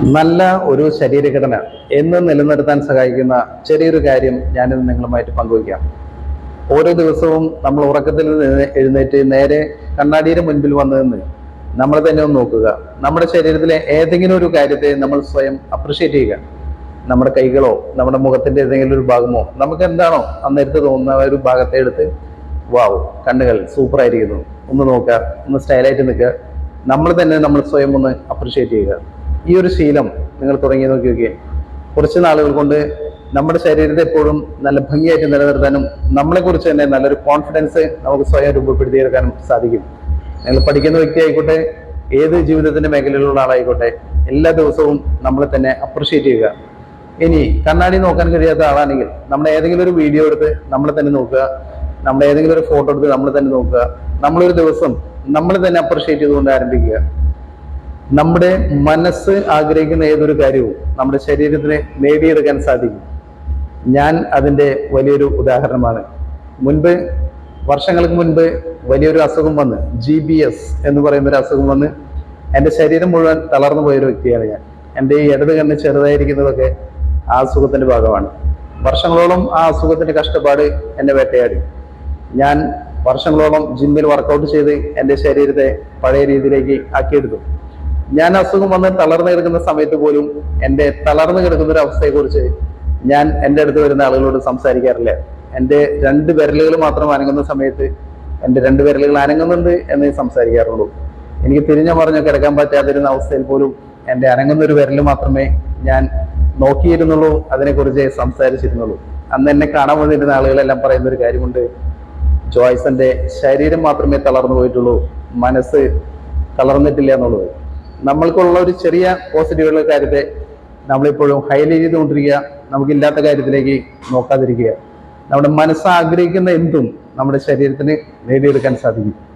നല്ല ഒരു ശരീരഘടന എന്ന് നിലനിർത്താൻ സഹായിക്കുന്ന ചെറിയൊരു കാര്യം ഞാനിത് നിങ്ങളുമായിട്ട് പങ്കുവയ്ക്കാം. ഓരോ ദിവസവും നമ്മൾ ഉറക്കത്തിൽ നിന്ന് എഴുന്നേറ്റ് നേരെ കണ്ണാടിയുടെ മുൻപിൽ വന്നു നിന്ന് നമ്മൾ തന്നെ ഒന്ന് നോക്കുക. നമ്മുടെ ശരീരത്തിലെ ഏതെങ്കിലും ഒരു കാര്യത്തെ നമ്മൾ സ്വയം അപ്രിഷ്യേറ്റ് ചെയ്യുക. നമ്മുടെ കൈകളോ നമ്മുടെ മുഖത്തിന്റെ ഏതെങ്കിലും ഒരു ഭാഗമോ നമുക്ക് എന്താണോ അന്നേരത്ത് തോന്നുന്ന ഒരു ഭാഗത്തെ എടുത്ത് വാവ് കണ്ണുകൾ സൂപ്പർ ആയിരിക്കുന്നു. ഒന്ന് നോക്കുക ഒന്ന് സ്റ്റൈലായിട്ട് നിൽക്കുക. നമ്മൾ തന്നെ നമ്മൾ സ്വയം ഒന്ന് അപ്രിഷ്യേറ്റ് ചെയ്യുക. ഈ ഒരു ശീലം നിങ്ങൾ തുടങ്ങി നോക്കി നോക്കിയേ. കുറച്ച് നാളുകൾ കൊണ്ട് നമ്മുടെ ശരീരത്തെ എപ്പോഴും നല്ല ഭംഗിയായിട്ട് നിലനിർത്താനും നമ്മളെ കുറിച്ച് തന്നെ നല്ലൊരു കോൺഫിഡൻസ് നമുക്ക് സ്വയം രൂപപ്പെടുത്തിയെടുക്കാനും സാധിക്കും. നിങ്ങൾ പഠിക്കുന്ന വ്യക്തി ആയിക്കോട്ടെ ഏത് ജീവിതത്തിന്റെ മേഖലയിലുള്ള ആളായിക്കോട്ടെ എല്ലാ ദിവസവും നമ്മളെ തന്നെ അപ്രിഷ്യേറ്റ് ചെയ്യുക. ഇനി കണ്ണാടി നോക്കാൻ കഴിയാത്ത ആളാണെങ്കിൽ നമ്മൾ ഏതെങ്കിലും ഒരു വീഡിയോ എടുത്ത് നമ്മളെ തന്നെ നോക്കുക. നമ്മുടെ ഏതെങ്കിലും ഒരു ഫോട്ടോ എടുത്ത് നമ്മൾ തന്നെ നോക്കുക. നമ്മളൊരു ദിവസം നമ്മൾ തന്നെ അപ്രിഷ്യേറ്റ് ചെയ്തുകൊണ്ട് ആരംഭിക്കുക. നമ്മുടെ മനസ്സ് ആഗ്രഹിക്കുന്ന ഏതൊരു കാര്യവും നമ്മുടെ ശരീരത്തിന് നേടിയെടുക്കാൻ സാധിക്കും. ഞാൻ അതിന്റെ വലിയൊരു ഉദാഹരണമാണ്. മുൻപ് വർഷങ്ങൾക്ക് മുൻപ് വലിയൊരു അസുഖം വന്ന് ജി ബി എസ് എന്ന് പറയുന്ന ഒരു അസുഖം വന്ന് എന്റെ ശരീരം മുഴുവൻ തളർന്നു പോയൊരു വ്യക്തിയാണ് ഞാൻ. എന്റെ ഈ ഇടത് കണ്ണ് ചെറുതായിരിക്കുന്നതൊക്കെ ആ അസുഖത്തിന്റെ ഭാഗമാണ്. വർഷങ്ങളോളം ആ അസുഖത്തിന്റെ കഷ്ടപ്പാട് എന്നെ വേട്ടയാടി. ഞാൻ വർഷങ്ങളോളം ജിമ്മിൽ വർക്കൗട്ട് ചെയ്ത് എന്റെ ശരീരത്തെ പഴയ രീതിയിലേക്ക് ആക്കിയെടുത്തു. ഞാൻ അസുഖം വന്ന് തളർന്നു കിടക്കുന്ന സമയത്ത് പോലും എന്റെ തളർന്നു കിടക്കുന്ന ഒരു അവസ്ഥയെക്കുറിച്ച് ഞാൻ എന്റെ അടുത്ത് വരുന്ന ആളുകളോട് സംസാരിക്കാറില്ല. എന്റെ രണ്ട് വിരലുകൾ മാത്രം അനങ്ങുന്ന സമയത്ത് എന്റെ രണ്ട് വിരലുകൾ അനങ്ങുന്നുണ്ട് എന്ന് സംസാരിക്കാറുള്ളൂ. എനിക്ക് തിരിഞ്ഞ മറിഞ്ഞ് കിടക്കാൻ പറ്റാതിരുന്ന അവസ്ഥയിൽ പോലും എന്റെ അനങ്ങുന്ന ഒരു വിരൽ മാത്രമേ ഞാൻ നോക്കിയിരുന്നുള്ളൂ അതിനെക്കുറിച്ച് സംസാരിച്ചിരുന്നുള്ളൂ. അന്ന് എന്നെ കാണാൻ വന്നിരുന്ന ആളുകളെല്ലാം പറയുന്ന ഒരു കാര്യമുണ്ട്. ജോയ്സന്റെ ശരീരം മാത്രമേ തളർന്നു പോയിട്ടുള്ളൂ. മനസ്സ് തളർന്നിട്ടില്ല എന്നുള്ളത്. നമ്മൾക്കുള്ള ഒരു ചെറിയ പോസിറ്റീവുള്ള കാര്യത്തെ നമ്മളിപ്പോഴും ഹൈലൈറ്റ് ചെയ്തുകൊണ്ടിരിക്കുക. നമുക്കില്ലാത്ത കാര്യത്തിലേക്ക് നോക്കാതിരിക്കുക. നമ്മുടെ മനസ്സ് ആഗ്രഹിക്കുന്ന എന്തും നമ്മുടെ ശരീരത്തിന് നേടിയെടുക്കാൻ സാധിക്കും.